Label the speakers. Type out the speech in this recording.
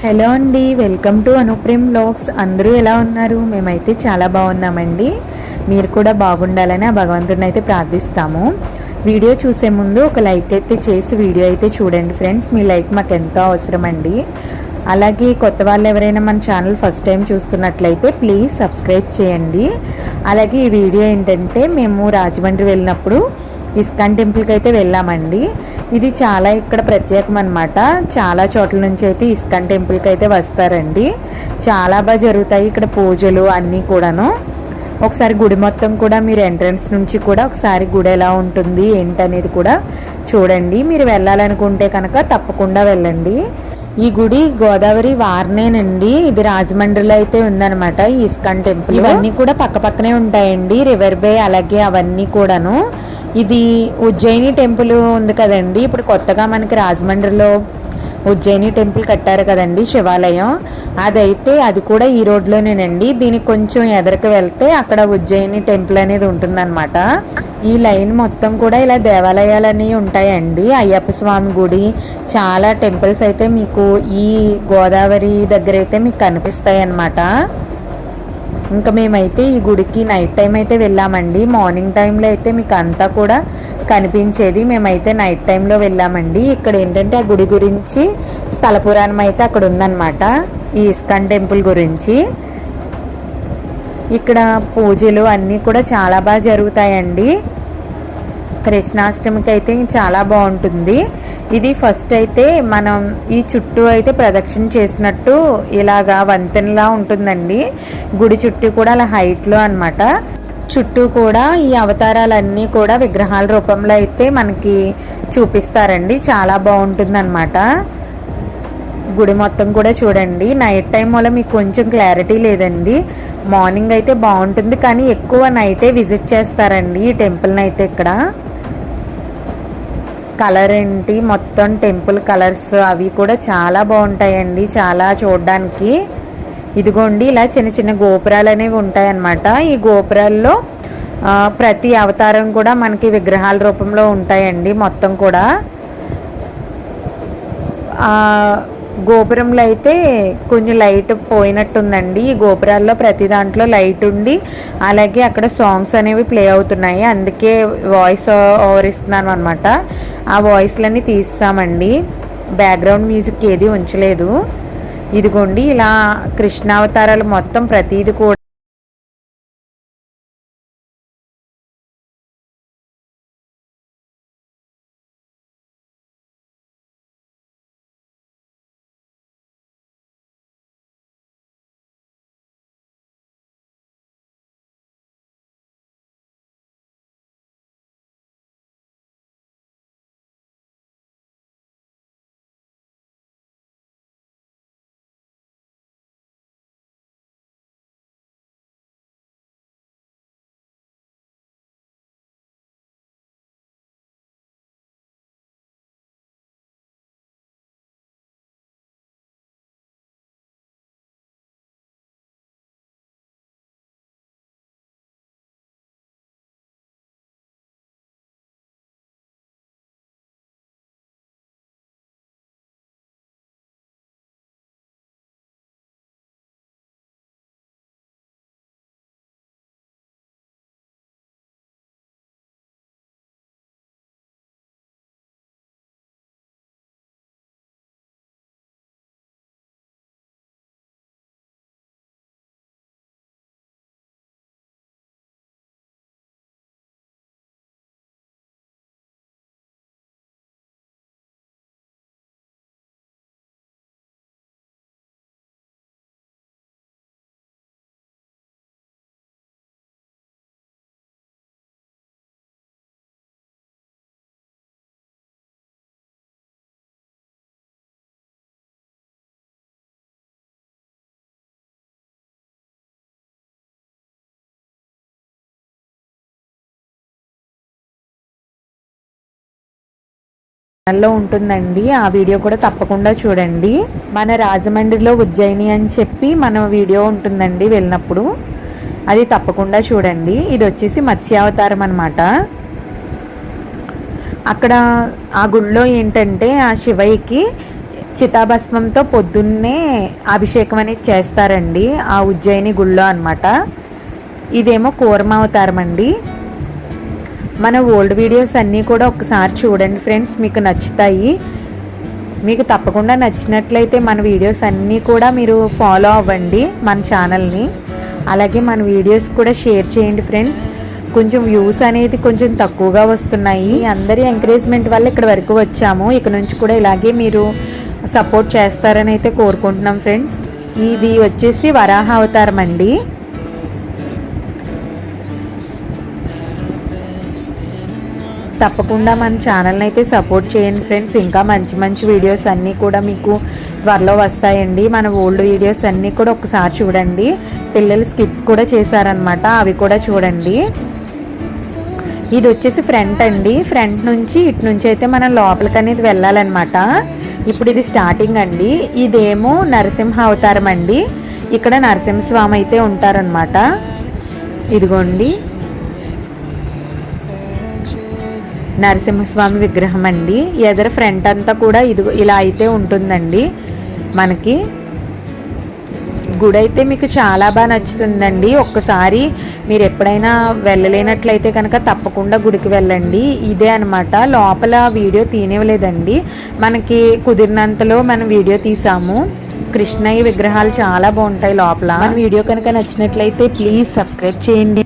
Speaker 1: Hello అండి welcome to Anuprem blogs. అందరూ ఎలా ఉన్నారు? మేమైతే చాలా బాగున్నామండి. మీరు కూడా బాగుండాలని ఆ భగవంతుడిని అయితే ప్రార్థిస్తాము. వీడియో చూసే ముందు ఒక లైక్ అయితే చేసి వీడియో అయితే చూడండి ఫ్రెండ్స్. మీ లైక్ మాకు ఎంతో అవసరం అండి అలాగే కొత్త వాళ్ళు ఎవరైనా మన ఛానల్ ఫస్ట్ టైం చూస్తున్నట్లయితే ప్లీజ్ సబ్స్క్రైబ్ చేయండి. అలాగే ఈ వీడియో ఏంటంటే మేము రాజమండ్రి వెళ్ళినప్పుడు ఇస్కాన్ టెంపుల్కి అయితే వెళ్ళామండి. ఇది చాలా ఇక్కడ ప్రత్యేకం అనమాట చాలా చోట్ల నుంచి అయితే ఇస్కాన్ టెంపుల్కి అయితే వస్తారండి. చాలా బాగా జరుగుతాయి ఇక్కడ పూజలు అన్నీ కూడాను. ఒకసారి గుడి మొత్తం కూడా మీరు ఎంట్రన్స్ నుంచి కూడా ఒకసారి గుడి ఎలా ఉంటుంది ఏంటనేది కూడా చూడండి. మీరు వెళ్ళాలనుకుంటే కనుక తప్పకుండా వెళ్ళండి. ఈ గుడి గోదావరి వార్నేనండి. ఇది రాజమండ్రిలో అయితే ఉందన్నమాట ఈ ఇస్కాన్ టెంపుల్. ఇవన్నీ కూడా పక్క పక్కనే ఉంటాయండి. రివర్ బే అలాగే అవన్నీ కూడాను. ఇది ఉజ్జయిని టెంపుల్ ఉంది కదండి. ఇప్పుడు కొత్తగా మనకి రాజమండ్రిలో ఉజ్జయిని టెంపుల్ కట్టారు కదండి శివాలయం. అదైతే అది కూడా ఈ రోడ్లోనేనండి. దీనికి కొంచెం ఎదరికి వెళ్తే అక్కడ ఉజ్జయిని టెంపుల్ అనేది ఉంటుందన్నమాట. ఈ లైన్ మొత్తం కూడా ఇలా దేవాలయాలు అనేవి ఉంటాయండి. అయ్యప్ప స్వామి గుడి చాలా టెంపుల్స్ అయితే మీకు ఈ గోదావరి దగ్గర అయితే మీకు కనిపిస్తాయి అన్నమాట ఇంకా మేమైతే ఈ గుడికి నైట్ టైం అయితే వెళ్ళామండి. మార్నింగ్ టైంలో అయితే మీకు అంతా కూడా కనిపించేది. మేమైతే నైట్ టైంలో వెళ్ళామండి. ఇక్కడ ఏంటంటే ఆ గుడి గురించి స్థల పురాణం అయితే అక్కడ ఉందన్నమాట. ఈ ఇస్కాన్ టెంపుల్ గురించి. ఇక్కడ పూజలు అన్నీ కూడా చాలా బాగా జరుగుతాయండి. కృష్ణాష్టమికి అయితే చాలా బాగుంటుంది. ఇది ఫస్ట్ అయితే మనం ఈ చుట్టూ అయితే ప్రదక్షిణ చేసినట్టు ఇలాగా వంతెనలా ఉంటుందండి. గుడి చుట్టూ కూడా అలా హైట్లో అనమాట చుట్టూ కూడా ఈ అవతారాలన్నీ కూడా విగ్రహాల రూపంలో అయితే మనకి చూపిస్తారండి. చాలా బాగుంటుంది అనమాట గుడి మొత్తం కూడా చూడండి. నైట్ టైం వల్ల మీకు కొంచెం క్లారిటీ లేదండి. మార్నింగ్ అయితే బాగుంటుంది. కానీ ఎక్కువ నైటే విజిట్ చేస్తారండి ఈ టెంపుల్ని అయితే ఇక్కడ. కలర్ ఏంటి? మొత్తం టెంపుల్ కలర్స్ అవి కూడా చాలా బాగుంటాయండి చాలా చూడడానికి. ఇదిగోండి ఇలా చిన్న చిన్న గోపురాలు అనేవి ఉంటాయన్నమాట. ఈ గోపురాల్లో ప్రతి అవతారం కూడా మనకి విగ్రహాల రూపంలో ఉంటాయండి మొత్తం కూడా. గోపురంలో అయితే కొంచెం లైట్ పోయినట్టుందండి. ఈ గోపురాల్లో ప్రతి దాంట్లో లైట్ ఉండి అలాగే అక్కడ సాంగ్స్ అనేవి ప్లే అవుతున్నాయి. అందుకే వాయిస్ ఓవర్ ఇస్తున్నాను అనమాట ఆ వాయిస్లన్నీ తీస్తామండి. బ్యాక్గ్రౌండ్ మ్యూజిక్ ఏది ఉంచలేదు. ఇదిగోండి ఇలా కృష్ణావతారాలు మొత్తం ప్రతిది కూడా ఛానల్లో ఉంటుందండి. ఆ వీడియో కూడా తప్పకుండా చూడండి. మన రాజమండ్రిలో ఉజ్జయిని అని చెప్పి మన వీడియో ఉంటుందండి వెళ్ళినప్పుడు. అది తప్పకుండా చూడండి. ఇది వచ్చేసి మత్స్యావతారం అనమాట అక్కడ ఆ గుళ్ళో ఏంటంటే ఆ శివయ్యకి చితాభస్మంతో పొద్దున్నే అభిషేకం అనేది చేస్తారండి ఆ ఉజ్జయిని గుళ్ళో అనమాట ఇదేమో కూర్మావతారం అండి. మన ఓల్డ్ వీడియోస్ అన్నీ కూడా ఒకసారి చూడండి ఫ్రెండ్స్ మీకు నచ్చుతాయి. మీకు తప్పకుండా నచ్చినట్లయితే మన వీడియోస్ అన్నీ కూడా మీరు ఫాలో అవ్వండి మన ఛానల్ని అలాగే మన వీడియోస్ కూడా షేర్ చేయండి ఫ్రెండ్స్ కొంచెం వ్యూస్ అనేది కొంచెం తక్కువగా వస్తున్నాయి. అందరి ఎంకరేజ్మెంట్ వల్ల ఇక్కడ వరకు వచ్చాము. ఇక నుంచి కూడా ఇలాగే మీరు సపోర్ట్ చేస్తారని అయితే కోరుకుంటున్నాం ఫ్రెండ్స్ ఇది వచ్చేసి వరాహ అవతారం అండి. తప్పకుండా మన ఛానల్ని అయితే సపోర్ట్ చేయండి ఫ్రెండ్స్ ఇంకా మంచి మంచి వీడియోస్ అన్నీ కూడా మీకు త్వరలో వస్తాయండి. మన ఓల్డ్ వీడియోస్ అన్నీ కూడా ఒకసారి చూడండి. పిల్లలు స్కిప్స్ కూడా చేశారనమాట అవి కూడా చూడండి. ఇది వచ్చేసి ఫ్రంట్ అండి. ఫ్రంట్ నుంచి ఇటు నుంచి అయితే మనం లోపలికి అనేది వెళ్ళాలన్నమాట. ఇప్పుడు ఇది స్టార్టింగ్ అండి. ఇదేమో నరసింహ అవతారం అండి. ఇక్కడ నరసింహస్వామి అయితే ఉంటారనమాట ఇదిగోండి. నరసింహస్వామి విగ్రహం అండి. ఎదర ఫ్రంట్ అంతా కూడా ఇది ఇలా అయితే ఉంటుందండి మనకి. గుడి అయితే మీకు చాలా బాగా నచ్చుతుందండి. ఒక్కసారి మీరు ఎప్పుడైనా వెళ్ళలేనట్లయితే కనుక తప్పకుండా గుడికి వెళ్ళండి. ఇదే అనమాట లోపల వీడియో తీనివ్వలేదండి. మనకి కుదిరినంతలో మనం వీడియో తీసాము. కృష్ణయ్య విగ్రహాలు చాలా బాగుంటాయి లోపల. మన వీడియో కనుక నచ్చినట్లయితే ప్లీజ్ సబ్స్క్రైబ్ చేయండి.